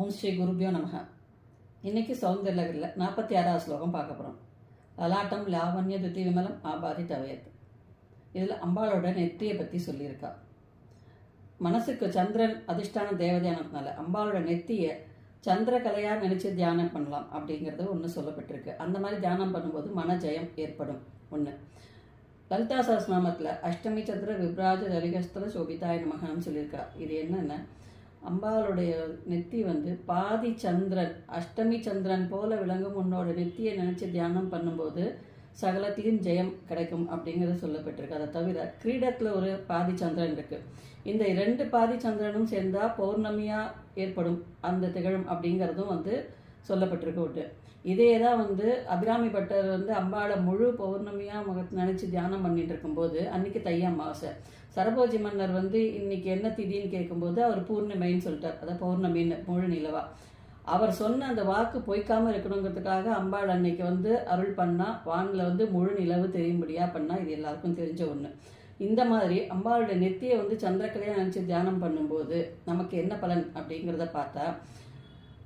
ஓம் ஸ்ரீ குருபியோ நமக. இன்னைக்கு சௌந்தர்யலகரில் நாற்பத்தி ஆறாவது ஸ்லோகம் பார்க்க போகிறோம் லலாட்டம் லாவண்ய துதி விமலம் ஆபாதி தவயத். இதில் அம்பாளோட நெற்றியை பற்றி சொல்லியிருக்கா. மனசுக்கு சந்திரன் அதிர்ஷ்டான தேவதையானதுனால அம்பாளோட நெத்தியை சந்திரகலையாக நினச்சி தியானம் பண்ணலாம் அப்படிங்கிறது ஒன்று சொல்லப்பட்டிருக்கு. அந்த மாதிரி தியானம் பண்ணும்போது மன ஜெயம் ஏற்படும் ஒன்று லலிதா சாஸ்நாமத்தில் அஷ்டமி சந்திர விப்ராஜ ஜலிகஸ்தல சோபிதாய நமகான்னு சொல்லியிருக்கா. இது என்னென்ன? அம்பாளுடைய நெத்தி வந்து பாதி சந்திரன் அஷ்டமி சந்திரன் போல விளங்கும் உன்னோட நெத்தியை நினச்சி தியானம் பண்ணும்போது சகலத்தையும் ஜெயம் கிடைக்கும் அப்படிங்கிறது சொல்லப்பட்டிருக்கு. அதை தவிர கிரீடத்தில் ஒரு பாதி சந்திரன் இருக்கு. இந்த ரெண்டு பாதி சந்திரனும் சேர்ந்தா பௌர்ணமியா ஏற்படும் அந்த திகழும் அப்படிங்கிறதும் வந்து சொல்லப்பட்டிருக்கு விட்டு இதே தான் வந்து அபிராமி பட்டர் வந்து அம்பாளை முழு பௌர்ணமியாக முகத்தை நினச்சி தியானம் பண்ணிட்டு இருக்கும்போது அன்னைக்கு தைய அமாவாசை. சரபோஜி மன்னர் வந்து இன்னைக்கு என்ன திதின்னு கேட்கும்போது அவர் பூர்ணிமைன்னு சொல்லிட்டார். அதாவது பௌர்ணமின்னு முழு நிலவா. அவர் சொன்ன அந்த வாக்கு பொய்க்காமல் இருக்கணுங்கிறதுக்காக அம்பாள் அன்னைக்கு வந்து அருள் பண்ணா வானில் வந்து முழு நிலவு தெரியும்படியா பண்ணா இது எல்லாருக்கும் தெரிஞ்ச ஒன்று இந்த மாதிரி அம்பாளுடைய நெத்தியை வந்து சந்திரக்கலையாக நினச்சி தியானம் பண்ணும்போது நமக்கு என்ன பலன் அப்படிங்கிறத பார்த்தா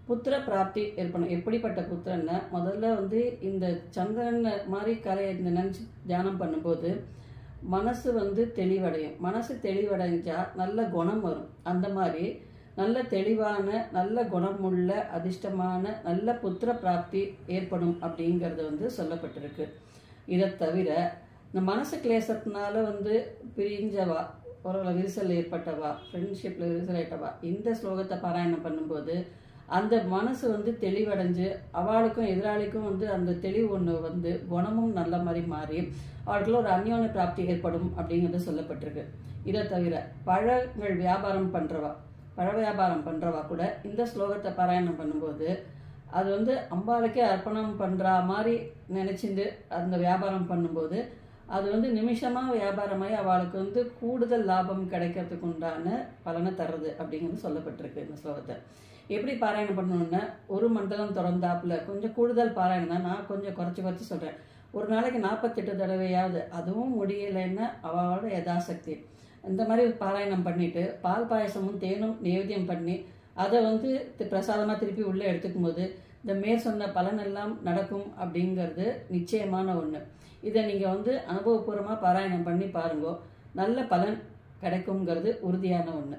புத்திர பிராப்தி ஏற்படும் எப்படிப்பட்ட புத்திரன்னா முதல்ல வந்து இந்த சந்திரன் மாதிரி கலையை இந்த நினச்சி தியானம் பண்ணும்போது மனசு வந்து தெளிவடையும். மனசு தெளிவடைஞ்சா நல்ல குணம் வரும். அந்த மாதிரி நல்ல தெளிவான நல்ல குணமுள்ள அதிர்ஷ்டமான நல்ல புத்திர பிராப்தி ஏற்படும் அப்படிங்கிறது வந்து சொல்லப்பட்டிருக்கு. இதை தவிர இந்த மனசு கிளேசத்தினால வந்து பிரிஞ்சவா ஒரு விரிசல் ஏற்பட்டவா ஃப்ரெண்ட்ஷிப்பில் விரிசல் ஏற்பட்டவா இந்த ஸ்லோகத்தை பாராயணம் பண்ணும்போது அந்த மனசு வந்து தெளிவடைஞ்சு அவளுக்கும் எதிராளிக்கும் வந்து அந்த தெளிவு ஒன்று வந்து குணமும் நல்ல மாதிரி மாறி அவளுக்குள்ள ஒரு அந்யோன பிராப்தி ஏற்படும் அப்படிங்கிறது சொல்லப்பட்டிருக்கு. இதை தவிர பழங்கள் வியாபாரம் பண்ணுறவா பழ வியாபாரம் பண்ணுறவா கூட இந்த ஸ்லோகத்தை பாராயணம் பண்ணும்போது அது வந்து அம்பாளுக்கே அர்ப்பணம் பண்ணுற மாதிரி நினச்சிட்டு அந்த வியாபாரம் பண்ணும்போது அது வந்து நிமிஷமாக வியாபாரமாகி அவளுக்கு வந்து கூடுதல் லாபம் கிடைக்கிறதுக்கு உண்டான பலனை தருது அப்படிங்கிறது சொல்லப்பட்டிருக்கு இந்த ஸ்லோகத்தை எப்படி பாராயணம் பண்ணணும்னா ஒரு மண்டலம் திறந்தாப்புல கொஞ்சம் கூடுதல் பாராயணம் தான். நான் கொஞ்சம் குறைச்சி குறைச்சி சொல்கிறேன் ஒரு நாளைக்கு நாற்பத்தெட்டு தடவையாவது அதுவும் முடியலைன்னா அவளோட யதாசக்தி. இந்த மாதிரி பாராயணம் பண்ணிட்டு பால் பாயசமும் தேனும் நைவேத்தியம் பண்ணி அதை வந்து பிரசாதமாக திருப்பி உள்ளே எடுத்துக்கும் போது இந்த மேற் சொன்ன பலனெல்லாம் நடக்கும் அப்படிங்கிறது நிச்சயமான ஒன்று இதை நீங்கள் வந்து அனுபவபூர்வமாக பாராயணம் பண்ணி பாருங்கோ. நல்ல பலன் கிடைக்குங்கிறது உறுதியான ஒன்று